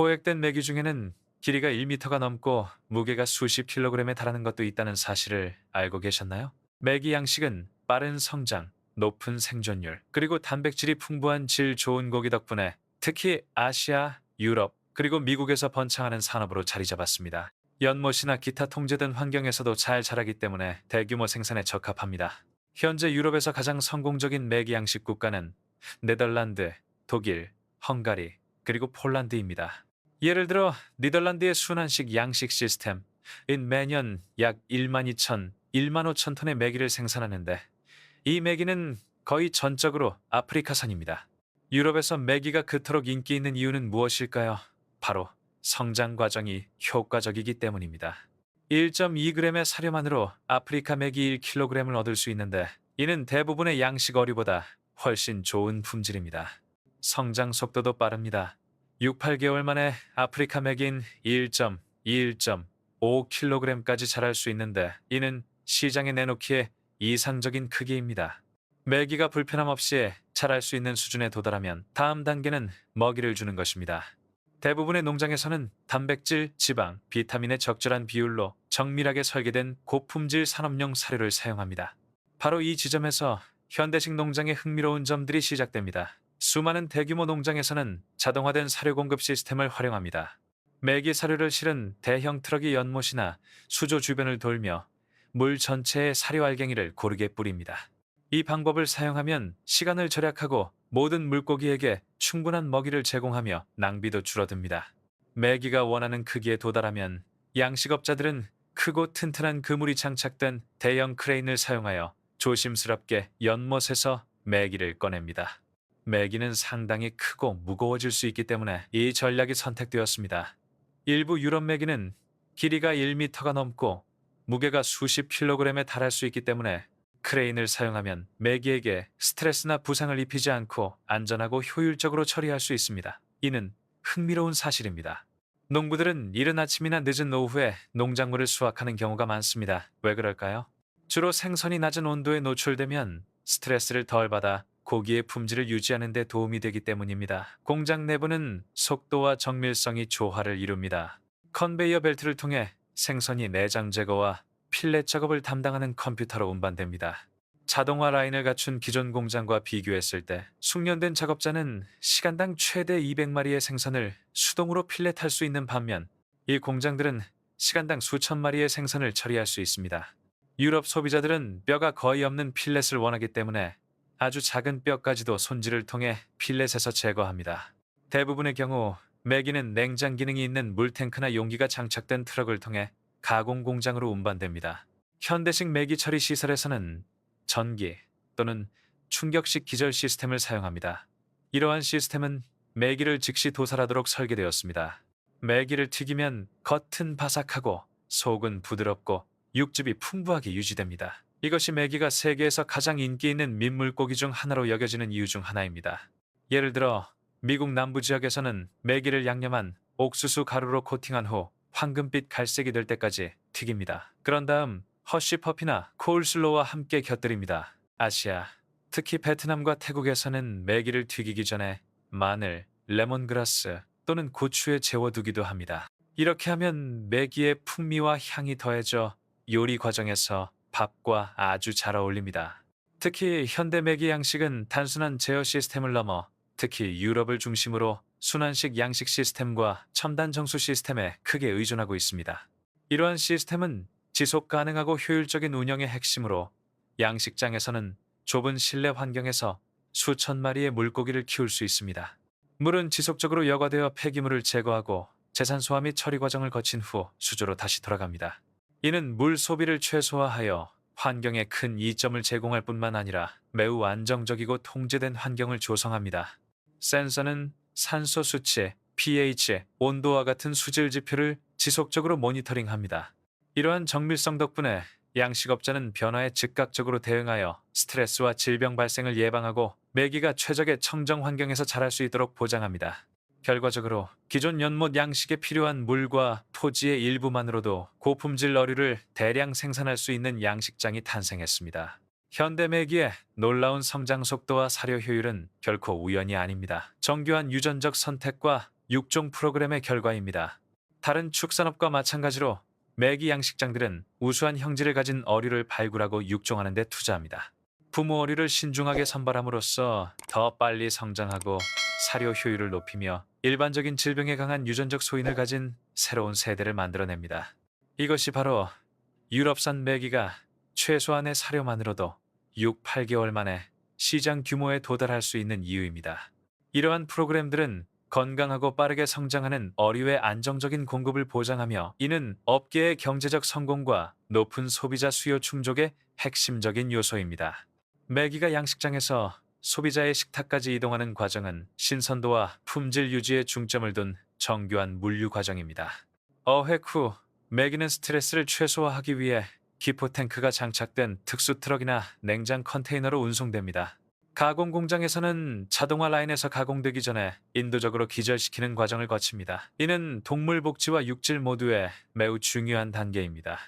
포획된 메기 중에는 길이가 1m가 넘고 무게가 수십 킬로그램에 달하는 것도 있다는 사실을 알고 계셨나요? 메기 양식은 빠른 성장, 높은 생존율, 그리고 단백질이 풍부한 질 좋은 고기 덕분에 특히 아시아, 유럽, 그리고 미국에서 번창하는 산업으로 자리 잡았습니다. 연못이나 기타 통제된 환경에서도 잘 자라기 때문에 대규모 생산에 적합합니다. 현재 유럽에서 가장 성공적인 메기 양식 국가는 네덜란드, 독일, 헝가리, 그리고 폴란드입니다. 예를 들어 니덜란드의 순환식 양식 시스템은 매년 약 1만 2천, 1만 5천 톤의 메기를 생산하는데 이 메기는 거의 전적으로 아프리카산입니다. 유럽에서 메기가 그토록 인기 있는 이유는 무엇일까요? 바로 성장 과정이 효과적이기 때문입니다. 1.2g의 사료만으로 아프리카 메기 1kg을 얻을 수 있는데 이는 대부분의 양식 어류보다 훨씬 좋은 품질입니다. 성장 속도도 빠릅니다. 6, 8개월 만에 아프리카 맥인 1.21.5kg까지 자랄 수 있는데 이는 시장에 내놓기에 이상적인 크기입니다. 메기가 불편함 없이 자랄 수 있는 수준에 도달하면 다음 단계는 먹이를 주는 것입니다. 대부분의 농장에서는 단백질, 지방, 비타민의 적절한 비율로 정밀하게 설계된 고품질 산업용 사료를 사용합니다. 바로 이 지점에서 현대식 농장의 흥미로운 점들이 시작됩니다. 수많은 대규모 농장에서는 자동화된 사료 공급 시스템을 활용합니다. 메기 사료를 실은 대형 트럭이 연못이나 수조 주변을 돌며 물 전체에 사료 알갱이를 고르게 뿌립니다. 이 방법을 사용하면 시간을 절약하고 모든 물고기에게 충분한 먹이를 제공하며 낭비도 줄어듭니다. 메기가 원하는 크기에 도달하면 양식업자들은 크고 튼튼한 그물이 장착된 대형 크레인을 사용하여 조심스럽게 연못에서 메기를 꺼냅니다. 메기는 상당히 크고 무거워질 수 있기 때문에 이 전략이 선택되었습니다. 일부 유럽 메기는 길이가 1m가 넘고 무게가 수십 킬로그램에 달할 수 있기 때문에 크레인을 사용하면 메기에게 스트레스나 부상을 입히지 않고 안전하고 효율적으로 처리할 수 있습니다. 이는 흥미로운 사실입니다. 농부들은 이른 아침이나 늦은 오후에 농작물을 수확하는 경우가 많습니다. 왜 그럴까요? 주로 생선이 낮은 온도에 노출되면 스트레스를 덜 받아 고기의 품질을 유지하는 데 도움이 되기 때문입니다. 공장 내부는 속도와 정밀성이 조화를 이룹니다. 컨베이어 벨트를 통해 생선이 내장 제거와 필렛 작업을 담당하는 컴퓨터로 운반됩니다. 자동화 라인을 갖춘 기존 공장과 비교했을 때 숙련된 작업자는 시간당 최대 200마리의 생선을 수동으로 필렛할 수 있는 반면 이 공장들은 시간당 수천 마리의 생선을 처리할 수 있습니다. 유럽 소비자들은 뼈가 거의 없는 필렛을 원하기 때문에 아주 작은 뼈까지도 손질을 통해 필렛에서 제거합니다. 대부분의 경우 메기는 냉장 기능이 있는 물탱크나 용기가 장착된 트럭을 통해 가공 공장으로 운반됩니다. 현대식 메기 처리 시설에서는 전기 또는 충격식 기절 시스템을 사용합니다. 이러한 시스템은 메기를 즉시 도살하도록 설계되었습니다. 메기를 튀기면 겉은 바삭하고 속은 부드럽고 육즙이 풍부하게 유지됩니다. 이것이 메기가 세계에서 가장 인기 있는 민물고기 중 하나로 여겨지는 이유 중 하나입니다. 예를 들어 미국 남부 지역에서는 메기를 양념한 옥수수 가루로 코팅한 후 황금빛 갈색이 될 때까지 튀깁니다. 그런 다음 허쉬 퍼피나 코울슬로와 함께 곁들입니다. 아시아, 특히 베트남과 태국에서는 메기를 튀기기 전에 마늘, 레몬그라스 또는 고추에 재워두기도 합니다. 이렇게 하면 메기의 풍미와 향이 더해져 요리 과정에서 밥과 아주 잘 어울립니다. 특히 현대 메기 양식은 단순한 제어 시스템을 넘어 특히 유럽을 중심으로 순환식 양식 시스템과 첨단 정수 시스템에 크게 의존하고 있습니다. 이러한 시스템은 지속 가능하고 효율적인 운영의 핵심으로 양식장에서는 좁은 실내 환경에서 수천 마리의 물고기를 키울 수 있습니다. 물은 지속적으로 여과되어 폐기물을 제거하고 재산 소화 및 처리 과정을 거친 후 수조로 다시 돌아갑니다. 이는 물 소비를 최소화하여 환경에 큰 이점을 제공할 뿐만 아니라 매우 안정적이고 통제된 환경을 조성합니다. 센서는 산소 수치, pH, 온도와 같은 수질 지표를 지속적으로 모니터링합니다. 이러한 정밀성 덕분에 양식업자는 변화에 즉각적으로 대응하여 스트레스와 질병 발생을 예방하고 메기가 최적의 청정 환경에서 자랄 수 있도록 보장합니다. 결과적으로 기존 연못 양식에 필요한 물과 토지의 일부만으로도 고품질 어류를 대량 생산할 수 있는 양식장이 탄생했습니다. 현대 메기의 놀라운 성장 속도와 사료 효율은 결코 우연이 아닙니다. 정교한 유전적 선택과 육종 프로그램의 결과입니다. 다른 축산업과 마찬가지로 매기 양식장들은 우수한 형질을 가진 어류를 발굴하고 육종하는 데 투자합니다. 부모 어류를 신중하게 선발함으로써 더 빨리 성장하고 사료 효율을 높이며 일반적인 질병에 강한 유전적 소인을 가진 새로운 세대를 만들어냅니다. 이것이 바로 유럽산 메기가 최소한의 사료만으로도 6, 8개월 만에 시장 규모에 도달할 수 있는 이유입니다. 이러한 프로그램들은 건강하고 빠르게 성장하는 어류의 안정적인 공급을 보장하며 이는 업계의 경제적 성공과 높은 소비자 수요 충족의 핵심적인 요소입니다. 메기가 양식장에서 소비자의 식탁까지 이동하는 과정은 신선도와 품질 유지에 중점을 둔 정교한 물류 과정입니다. 어획 후 메기는 스트레스를 최소화하기 위해 기포 탱크가 장착된 특수 트럭이나 냉장 컨테이너로 운송됩니다. 가공 공장에서는 자동화 라인에서 가공되기 전에 인도적으로 기절시키는 과정을 거칩니다. 이는 동물 복지와 육질 모두에 매우 중요한 단계입니다.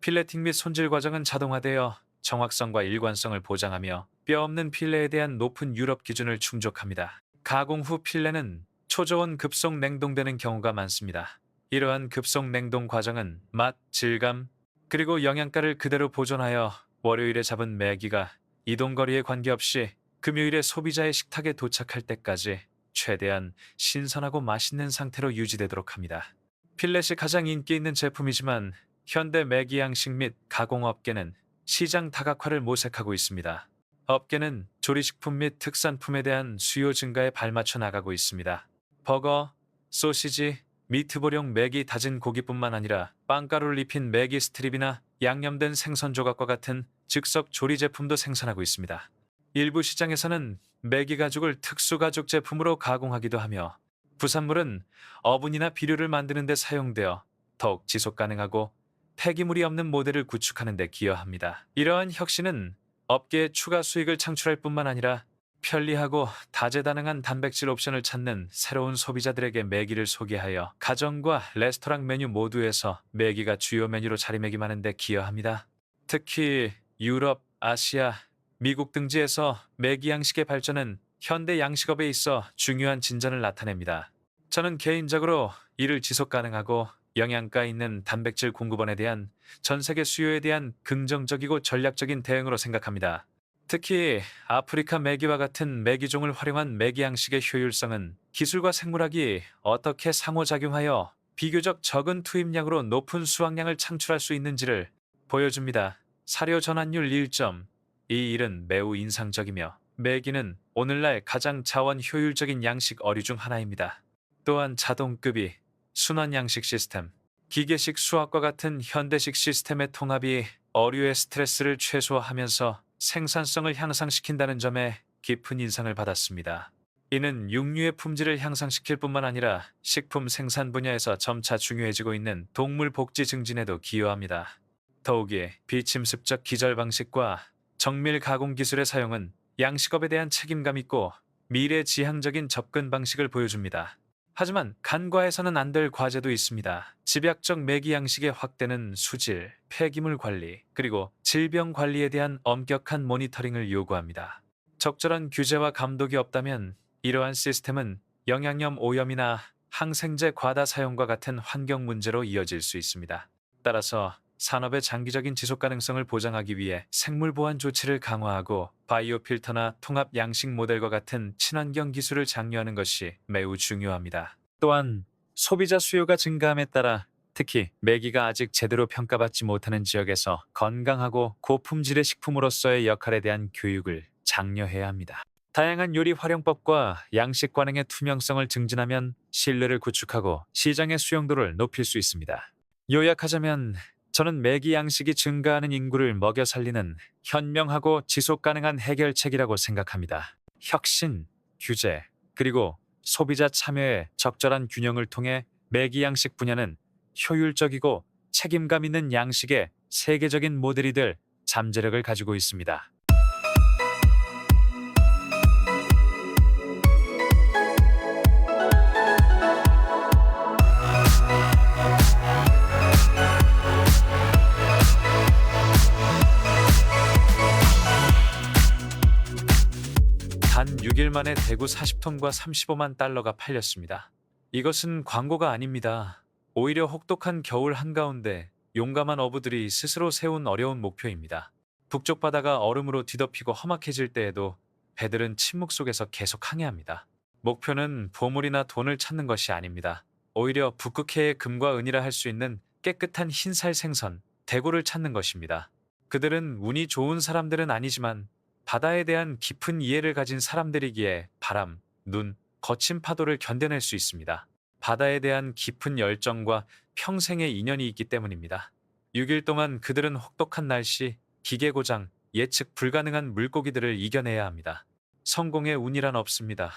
필레팅 및 손질 과정은 자동화되어 정확성과 일관성을 보장하며 뼈 없는 필레에 대한 높은 유럽 기준을 충족합니다. 가공 후 필레는 초저온 급속 냉동되는 경우가 많습니다. 이러한 급속 냉동 과정은 맛, 질감, 그리고 영양가를 그대로 보존하여 월요일에 잡은 메기가 이동거리에 관계없이 금요일에 소비자의 식탁에 도착할 때까지 최대한 신선하고 맛있는 상태로 유지되도록 합니다. 필렛이 가장 인기 있는 제품이지만 현대 메기 양식 및 가공업계는 시장 다각화를 모색하고 있습니다. 업계는 조리식품 및 특산품에 대한 수요 증가에 발맞춰 나가고 있습니다. 버거, 소시지, 미트볼용 메기 다진 고기뿐만 아니라 빵가루를 입힌 메기 스트립이나 양념된 생선 조각과 같은 즉석 조리 제품도 생산하고 있습니다. 일부 시장에서는 메기 가죽을 특수 가죽 제품으로 가공하기도 하며 부산물은 어분이나 비료를 만드는 데 사용되어 더욱 지속 가능하고 폐기물이 없는 모델을 구축하는 데 기여합니다. 이러한 혁신은 업계에 추가 수익을 창출할 뿐만 아니라 편리하고 다재다능한 단백질 옵션을 찾는 새로운 소비자들에게 매기를 소개하여 가정과 레스토랑 메뉴 모두에서 매기가 주요 메뉴로 자리매김하는 데 기여합니다. 특히 유럽, 아시아, 미국 등지에서 매기 양식의 발전은 현대 양식업에 있어 중요한 진전을 나타냅니다. 저는 개인적으로 이를 지속 가능하고 영양가 있는 단백질 공급원에 대한 전 세계 수요에 대한 긍정적이고 전략적인 대응으로 생각합니다. 특히 아프리카 메기와 같은 메기종을 활용한 메기 양식의 효율성은 기술과 생물학이 어떻게 상호작용하여 비교적 적은 투입량으로 높은 수확량을 창출할 수 있는지를 보여줍니다. 사료 전환율 1점. 이 일은 매우 인상적이며 메기는 오늘날 가장 자원 효율적인 양식 어류 중 하나입니다. 또한 자동급이 순환 양식 시스템, 기계식 수학과 같은 현대식 시스템의 통합이 어류의 스트레스를 최소화하면서 생산성을 향상시킨다는 점에 깊은 인상을 받았습니다. 이는 육류의 품질을 향상시킬 뿐만 아니라 식품 생산 분야에서 점차 중요해지고 있는 동물 복지 증진에도 기여합니다. 더욱이 비침습적 기절 방식과 정밀 가공 기술의 사용은 양식업에 대한 책임감 있고 미래 지향적인 접근 방식을 보여줍니다. 하지만 간과해서는 안 될 과제도 있습니다. 집약적 매기 양식의 확대는 수질, 폐기물 관리, 그리고 질병 관리에 대한 엄격한 모니터링을 요구합니다. 적절한 규제와 감독이 없다면 이러한 시스템은 영양염 오염이나 항생제 과다 사용과 같은 환경 문제로 이어질 수 있습니다. 따라서 산업의 장기적인 지속 가능성을 보장하기 위해 생물 보안 조치를 강화하고 바이오 필터나 통합 양식 모델과 같은 친환경 기술을 장려하는 것이 매우 중요합니다. 또한 소비자 수요가 증가함에 따라 특히 메기가 아직 제대로 평가받지 못하는 지역에서 건강하고 고품질의 식품으로서의 역할에 대한 교육을 장려해야 합니다. 다양한 요리 활용법과 양식 관행의 투명성을 증진하면 신뢰를 구축하고 시장의 수용도를 높일 수 있습니다. 요약하자면 저는 매기 양식이 증가하는 인구를 먹여 살리는 현명하고 지속 가능한 해결책이라고 생각합니다. 혁신, 규제, 그리고 소비자 참여의 적절한 균형을 통해 매기 양식 분야는 효율적이고 책임감 있는 양식의 세계적인 모델이 될 잠재력을 가지고 있습니다. 단 6일 만에 대구 40톤과 35만 달러가 팔렸습니다. 이것은 광고가 아닙니다. 오히려 혹독한 겨울 한가운데 용감한 어부들이 스스로 세운 어려운 목표입니다. 북쪽 바다가 얼음으로 뒤덮이고 험악해질 때에도 배들은 침묵 속에서 계속 항해합니다. 목표는 보물이나 돈을 찾는 것이 아닙니다. 오히려 북극해의 금과 은이라 할 수 있는 깨끗한 흰살 생선, 대구를 찾는 것입니다. 그들은 운이 좋은 사람들은 아니지만 바다에 대한 깊은 이해를 가진 사람들이기에 바람, 눈, 거친 파도를 견뎌낼 수 있습니다. 바다에 대한 깊은 열정과 평생의 인연이 있기 때문입니다. 6일 동안 그들은 혹독한 날씨, 기계 고장, 예측 불가능한 물고기들을 이겨내야 합니다. 성공의 운이란 없습니다.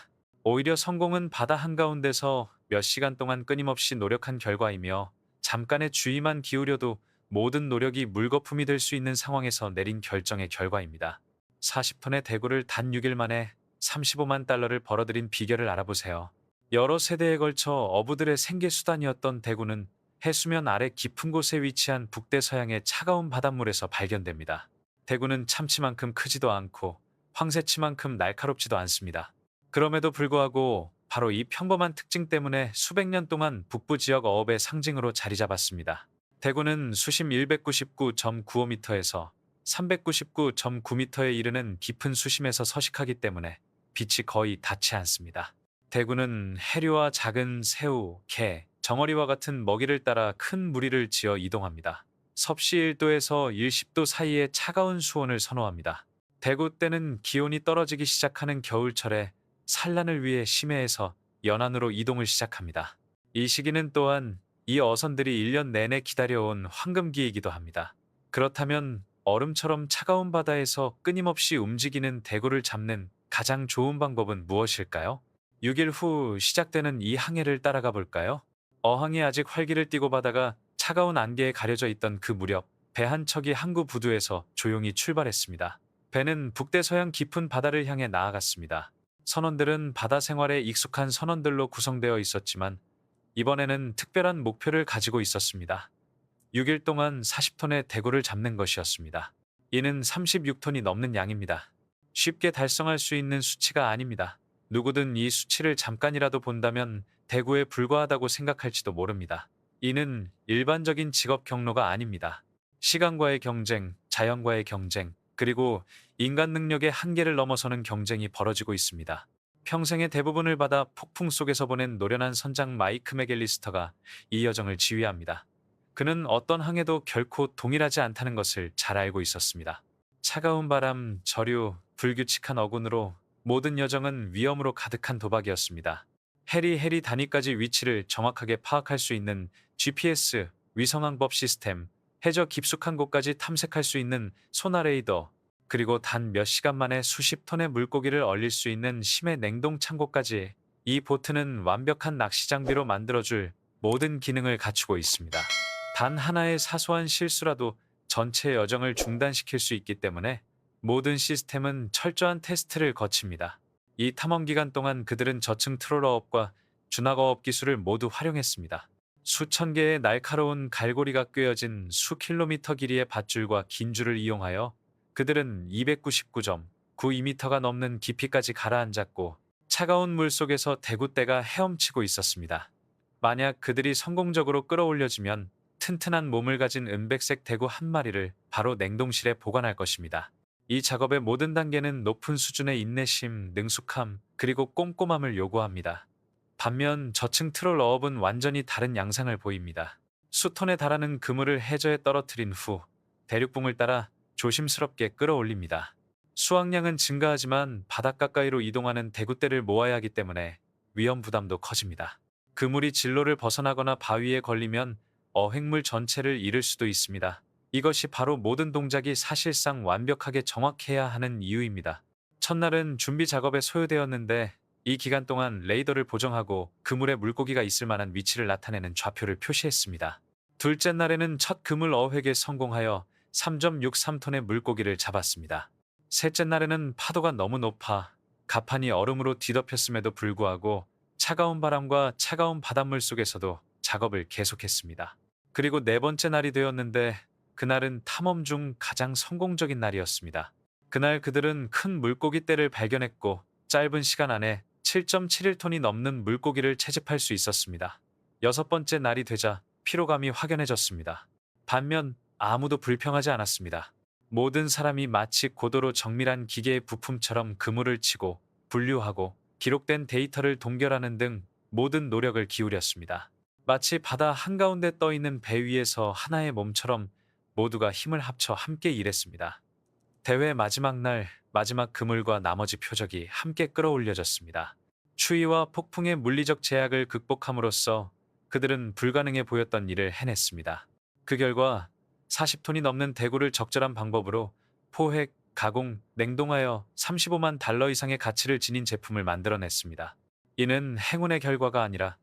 오히려 성공은 바다 한가운데서 몇 시간 동안 끊임없이 노력한 결과이며 잠깐의 주의만 기울여도 모든 노력이 물거품이 될 수 있는 상황에서 내린 결정의 결과입니다. 40톤의 대구를 단 6일 만에 35만 달러를 벌어들인 비결을 알아보세요. 여러 세대에 걸쳐 어부들의 생계수단이었던 대구는 해수면 아래 깊은 곳에 위치한 북대서양의 차가운 바닷물에서 발견됩니다. 대구는 참치만큼 크지도 않고 황새치만큼 날카롭지도 않습니다. 그럼에도 불구하고 바로 이 평범한 특징 때문에 수백 년 동안 북부 지역 어업의 상징으로 자리 잡았습니다. 대구는 수심 199.95m에서 399.9m에 이르는 깊은 수심에서 서식하기 때문에 빛이 거의 닿지 않습니다. 대구는 해류와 작은 새우, 게, 정어리와 같은 먹이를 따라 큰 무리를 지어 이동합니다. 섭씨 1도에서 10도 사이의 차가운 수온을 선호합니다. 대구 때는 기온이 떨어지기 시작하는 겨울철에 산란을 위해 심해에서 연안으로 이동을 시작합니다. 이 시기는 또한 이 어선들이 1년 내내 기다려온 황금기이기도 합니다. 그렇다면 얼음처럼 차가운 바다에서 끊임없이 움직이는 대구를 잡는 가장 좋은 방법은 무엇일까요? 6일 후 시작되는 이 항해를 따라가 볼까요? 어항이 아직 활기를 띠고 바다가 차가운 안개에 가려져 있던 그 무렵 배 한 척이 항구 부두에서 조용히 출발했습니다. 배는 북대서양 깊은 바다를 향해 나아갔습니다. 선원들은 바다 생활에 익숙한 선원들로 구성되어 있었지만 이번에는 특별한 목표를 가지고 있었습니다. 6일 동안 40톤의 대구를 잡는 것이었습니다. 이는 36톤이 넘는 양입니다. 쉽게 달성할 수 있는 수치가 아닙니다. 누구든 이 수치를 잠깐이라도 본다면 대구에 불과하다고 생각할지도 모릅니다. 이는 일반적인 직업 경로가 아닙니다. 시간과의 경쟁, 자연과의 경쟁, 그리고 인간 능력의 한계를 넘어서는 경쟁이 벌어지고 있습니다. 평생의 대부분을 받아 폭풍 속에서 보낸 노련한 선장 마이크 맥앨리스터가 이 여정을 지휘합니다. 그는 어떤 항해도 결코 동일하지 않다는 것을 잘 알고 있었습니다. 차가운 바람, 저류, 불규칙한 어군으로 모든 여정은 위험으로 가득한 도박이었습니다. 해리 해리 단위까지 위치를 정확하게 파악할 수 있는 GPS, 위성항법 시스템, 해저 깊숙한 곳까지 탐색할 수 있는 소나 레이더, 그리고 단 몇 시간 만에 수십 톤의 물고기를 얼릴 수 있는 심해 냉동 창고까지 이 보트는 완벽한 낚시 장비로 만들어줄 모든 기능을 갖추고 있습니다. 단 하나의 사소한 실수라도 전체 여정을 중단시킬 수 있기 때문에 모든 시스템은 철저한 테스트를 거칩니다. 이 탐험 기간 동안 그들은 저층 트롤러업과 준하거업 기술을 모두 활용했습니다. 수천 개의 날카로운 갈고리가 꿰어진 수 킬로미터 길이의 밧줄과 긴 줄을 이용하여 그들은 299.92m가 넘는 깊이까지 가라앉았고 차가운 물 속에서 대구떼가 헤엄치고 있었습니다. 만약 그들이 성공적으로 끌어올려지면 튼튼한 몸을 가진 은백색 대구 한 마리를 바로 냉동실에 보관할 것입니다. 이 작업의 모든 단계는 높은 수준의 인내심, 능숙함, 그리고 꼼꼼함을 요구합니다. 반면 저층 트롤 어업은 완전히 다른 양상을 보입니다. 수톤에 달하는 그물을 해저에 떨어뜨린 후 대륙봉을 따라 조심스럽게 끌어올립니다. 수확량은 증가하지만 바닷 가까이로 이동하는 대구대를 모아야 하기 때문에 위험 부담도 커집니다. 그물이 진로를 벗어나거나 바위에 걸리면 어획물 전체를 잃을 수도 있습니다. 이것이 바로 모든 동작이 사실상 완벽하게 정확해야 하는 이유입니다. 첫날은 준비 작업에 소요되었는데 이 기간 동안 레이더를 보정하고 그물에 물고기가 있을 만한 위치를 나타내는 좌표를 표시했습니다. 둘째 날에는 첫 그물 어획에 성공하여 3.63톤의 물고기를 잡았습니다. 셋째 날에는 파도가 너무 높아 가판이 얼음으로 뒤덮였음에도 불구하고 차가운 바람과 차가운 바닷물 속에서도 작업을 계속했습니다. 그리고 네 번째 날이 되었는데 그날은 탐험 중 가장 성공적인 날이었습니다. 그날 그들은 큰 물고기 떼를 발견했고 짧은 시간 안에 7.71톤이 넘는 물고기를 채집할 수 있었습니다. 여섯 번째 날이 되자 피로감이 확연해졌습니다. 반면 아무도 불평하지 않았습니다. 모든 사람이 마치 고도로 정밀한 기계의 부품처럼 그물을 치고 분류하고 기록된 데이터를 동결하는 등 모든 노력을 기울였습니다. 마치 바다 한가운데 떠 있는 배 위에서 하나의 몸처럼 모두가 힘을 합쳐 함께 일했습니다. 대회 마지막 날 마지막 그물과 나머지 표적이 함께 끌어올려졌습니다. 추위와 폭풍의 물리적 제약을 극복함으로써 그들은 불가능해 보였던 일을 해냈습니다. 그 결과 40톤이 넘는 대구를 적절한 방법으로 포획, 가공, 냉동하여 35만 달러 이상의 가치를 지닌 제품을 만들어냈습니다. 이는 행운의 결과가 아니라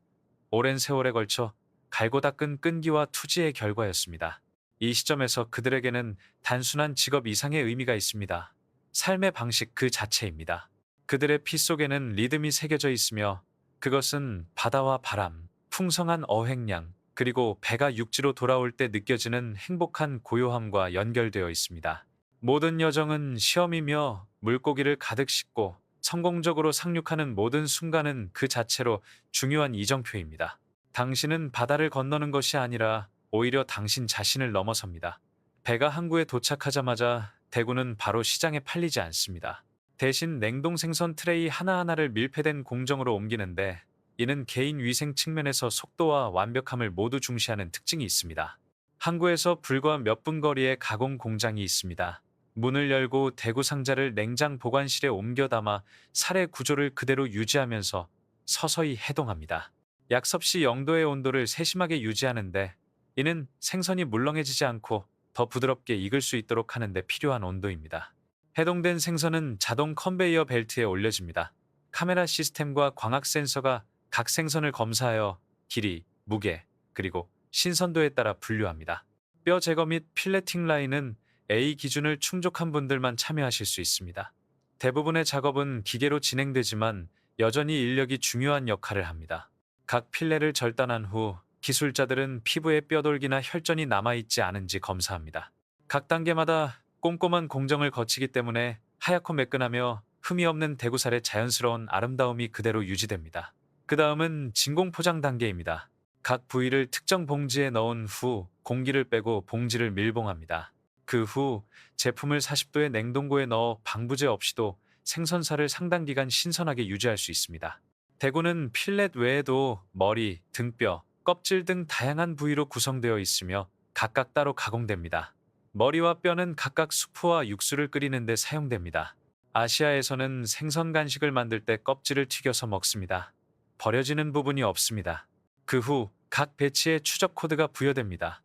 오랜 세월에 걸쳐 갈고 닦은 끈기와 투지의 결과였습니다. 이 시점에서 그들에게는 단순한 직업 이상의 의미가 있습니다. 삶의 방식 그 자체입니다. 그들의 피 속에는 리듬이 새겨져 있으며 그것은 바다와 바람, 풍성한 어획량, 그리고 배가 육지로 돌아올 때 느껴지는 행복한 고요함과 연결되어 있습니다. 모든 여정은 시험이며 물고기를 가득 싣고 성공적으로 상륙하는 모든 순간은 그 자체로 중요한 이정표입니다. 당신은 바다를 건너는 것이 아니라 오히려 당신 자신을 넘어섭니다. 배가 항구에 도착하자마자 대구는 바로 시장에 팔리지 않습니다. 대신 냉동 생선 트레이 하나하나를 밀폐된 공정으로 옮기는데 이는 개인 위생 측면에서 속도와 완벽함을 모두 중시하는 특징이 있습니다. 항구에서 불과 몇 분 거리에 가공 공장이 있습니다. 문을 열고 대구 상자를 냉장 보관실에 옮겨 담아 살의 구조를 그대로 유지하면서 서서히 해동합니다. 약섭시 0도의 온도를 세심하게 유지하는데 이는 생선이 물렁해지지 않고 더 부드럽게 익을 수 있도록 하는데 필요한 온도입니다. 해동된 생선은 자동 컨베이어 벨트에 올려집니다. 카메라 시스템과 광학 센서가 각 생선을 검사하여 길이, 무게, 그리고 신선도에 따라 분류합니다. 뼈 제거 및 필레팅 라인은 A 기준을 충족한 분들만 참여하실 수 있습니다. 대부분의 작업은 기계로 진행되지만 여전히 인력이 중요한 역할을 합니다. 각 필레를 절단한 후 기술자들은 피부에 뼈돌기나 혈전이 남아있지 않은지 검사합니다. 각 단계마다 꼼꼼한 공정을 거치기 때문에 하얗고 매끈하며 흠이 없는 대구살의 자연스러운 아름다움이 그대로 유지됩니다. 그 다음은 진공 포장 단계입니다. 각 부위를 특정 봉지에 넣은 후 공기를 빼고 봉지를 밀봉합니다. 그 후 제품을 40도의 냉동고에 넣어 방부제 없이도 생선살을 상당 기간 신선하게 유지할 수 있습니다. 대구는 필렛 외에도 머리, 등뼈, 껍질 등 다양한 부위로 구성되어 있으며 각각 따로 가공됩니다. 머리와 뼈는 각각 수프와 육수를 끓이는 데 사용됩니다. 아시아에서는 생선 간식을 만들 때 껍질을 튀겨서 먹습니다. 버려지는 부분이 없습니다. 그 후 각 배치에 추적 코드가 부여됩니다.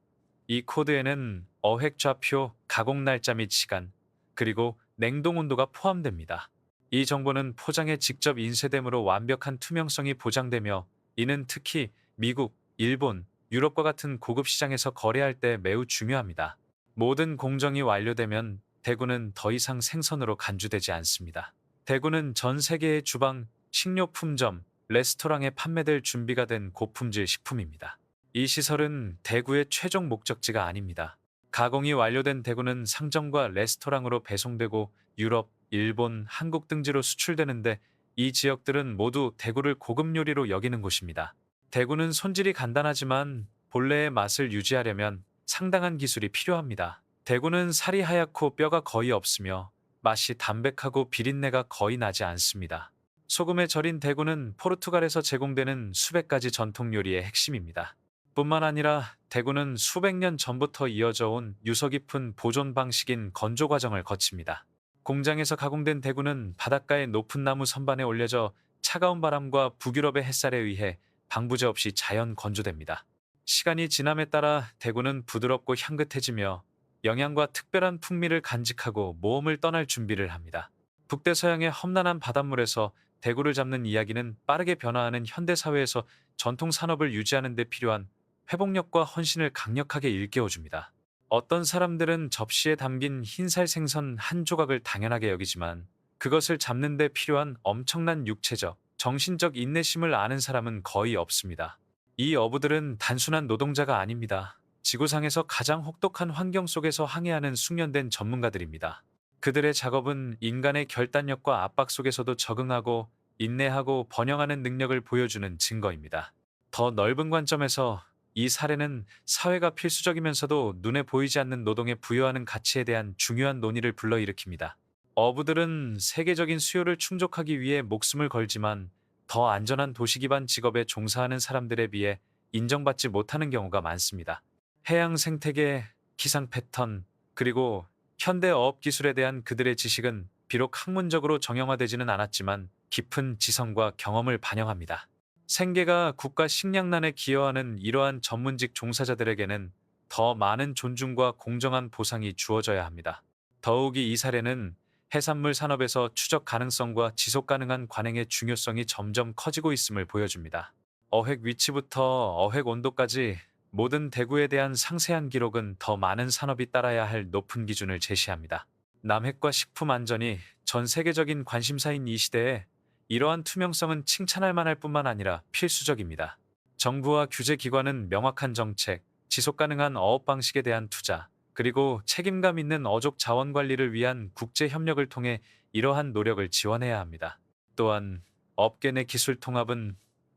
이 코드에는 어획 좌표, 가공 날짜 및 시간, 그리고 냉동 온도가 포함됩니다. 이 정보는 포장에 직접 인쇄되므로 완벽한 투명성이 보장되며 이는 특히 미국, 일본, 유럽과 같은 고급 시장에서 거래할 때 매우 중요합니다. 모든 공정이 완료되면 대구는 더 이상 생선으로 간주되지 않습니다. 대구는 전 세계의 주방, 식료품점, 레스토랑에 판매될 준비가 된 고품질 식품입니다. 이 시설은 대구의 최종 목적지가 아닙니다. 가공이 완료된 대구는 상점과 레스토랑으로 배송되고 유럽, 일본, 한국 등지로 수출되는데 이 지역들은 모두 대구를 고급 요리로 여기는 곳입니다. 대구는 손질이 간단하지만 본래의 맛을 유지하려면 상당한 기술이 필요합니다. 대구는 살이 하얗고 뼈가 거의 없으며 맛이 담백하고 비린내가 거의 나지 않습니다. 소금에 절인 대구는 포르투갈에서 제공되는 수백 가지 전통 요리의 핵심입니다. 뿐만 아니라 대구는 수백 년 전부터 이어져 온 유서 깊은 보존 방식인 건조 과정을 거칩니다. 공장에서 가공된 대구는 바닷가의 높은 나무 선반에 올려져 차가운 바람과 북유럽의 햇살에 의해 방부제 없이 자연 건조됩니다. 시간이 지남에 따라 대구는 부드럽고 향긋해지며 영양과 특별한 풍미를 간직하고 모험을 떠날 준비를 합니다. 북대서양의 험난한 바닷물에서 대구를 잡는 이야기는 빠르게 변화하는 현대사회에서 전통 산업을 유지하는 데 필요한 회복력과 헌신을 강력하게 일깨워줍니다. 어떤 사람들은 접시에 담긴 흰살 생선 한 조각을 당연하게 여기지만 그것을 잡는 데 필요한 엄청난 육체적, 정신적 인내심을 아는 사람은 거의 없습니다. 이 어부들은 단순한 노동자가 아닙니다. 지구상에서 가장 혹독한 환경 속에서 항해하는 숙련된 전문가들입니다. 그들의 작업은 인간의 결단력과 압박 속에서도 적응하고 인내하고 번영하는 능력을 보여주는 증거입니다. 더 넓은 관점에서 이 사례는 사회가 필수적이면서도 눈에 보이지 않는 노동에 부여하는 가치에 대한 중요한 논의를 불러일으킵니다. 어부들은 세계적인 수요를 충족하기 위해 목숨을 걸지만 더 안전한 도시 기반 직업에 종사하는 사람들에 비해 인정받지 못하는 경우가 많습니다. 해양 생태계, 기상 패턴, 그리고 현대 어업 기술에 대한 그들의 지식은 비록 학문적으로 정형화되지는 않았지만 깊은 지성과 경험을 반영합니다. 생계가 국가 식량난에 기여하는 이러한 전문직 종사자들에게는 더 많은 존중과 공정한 보상이 주어져야 합니다. 더욱이 이 사례는 해산물 산업에서 추적 가능성과 지속 가능한 관행의 중요성이 점점 커지고 있음을 보여줍니다. 어획 위치부터 어획 온도까지 모든 대구에 대한 상세한 기록은 더 많은 산업이 따라야 할 높은 기준을 제시합니다. 남핵과 식품 안전이 전 세계적인 관심사인 이 시대에 이러한 투명성은 칭찬할 만할 뿐만 아니라 필수적입니다. 정부와 규제기관은 명확한 정책, 지속 가능한 어업 방식에 대한 투자, 그리고 책임감 있는 어족 자원 관리를 위한 국제 협력을 통해 이러한 노력을 지원해야 합니다. 또한 업계 내 기술 통합은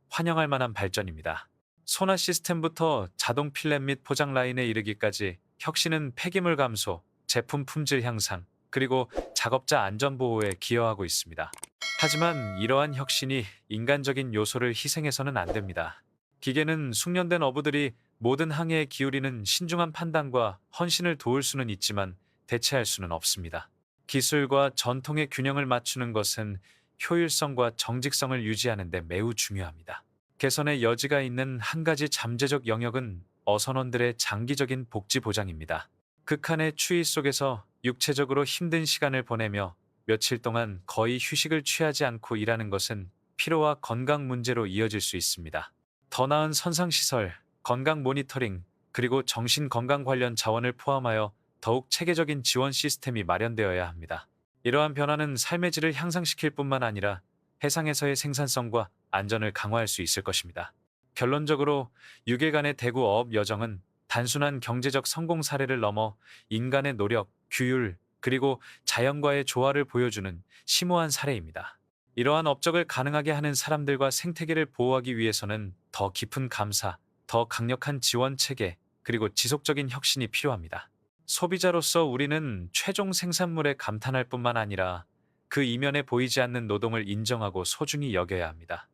환영할 만한 발전입니다. 소나 시스템부터 자동 필렛 및 포장 라인에 이르기까지 혁신은 폐기물 감소, 제품 품질 향상, 그리고 작업자 안전 보호에 기여하고 있습니다. 하지만 이러한 혁신이 인간적인 요소를 희생해서는 안 됩니다. 기계는 숙련된 어부들이 모든 항해에 기울이는 신중한 판단과 헌신을 도울 수는 있지만 대체할 수는 없습니다. 기술과 전통의 균형을 맞추는 것은 효율성과 정직성을 유지하는 데 매우 중요합니다. 개선의 여지가 있는 한 가지 잠재적 영역은 어선원들의 장기적인 복지 보장입니다. 극한의 추위 속에서 육체적으로 힘든 시간을 보내며 며칠 동안 거의 휴식을 취하지 않고 일하는 것은 피로와 건강 문제로 이어질 수 있습니다. 더 나은 선상시설, 건강 모니터링, 그리고 정신 건강 관련 자원을 포함하여 더욱 체계적인 지원 시스템이 마련되어야 합니다. 이러한 변화는 삶의 질을 향상시킬 뿐만 아니라 해상에서의 생산성과 안전을 강화할 수 있을 것입니다. 결론적으로 6일간의 대구 어업 여정은 단순한 경제적 성공 사례를 넘어 인간의 노력, 규율, 그리고 자연과의 조화를 보여주는 심오한 사례입니다. 이러한 업적을 가능하게 하는 사람들과 생태계를 보호하기 위해서는 더 깊은 감사, 더 강력한 지원 체계, 그리고 지속적인 혁신이 필요합니다. 소비자로서 우리는 최종 생산물에 감탄할 뿐만 아니라 그 이면에 보이지 않는 노동을 인정하고 소중히 여겨야 합니다.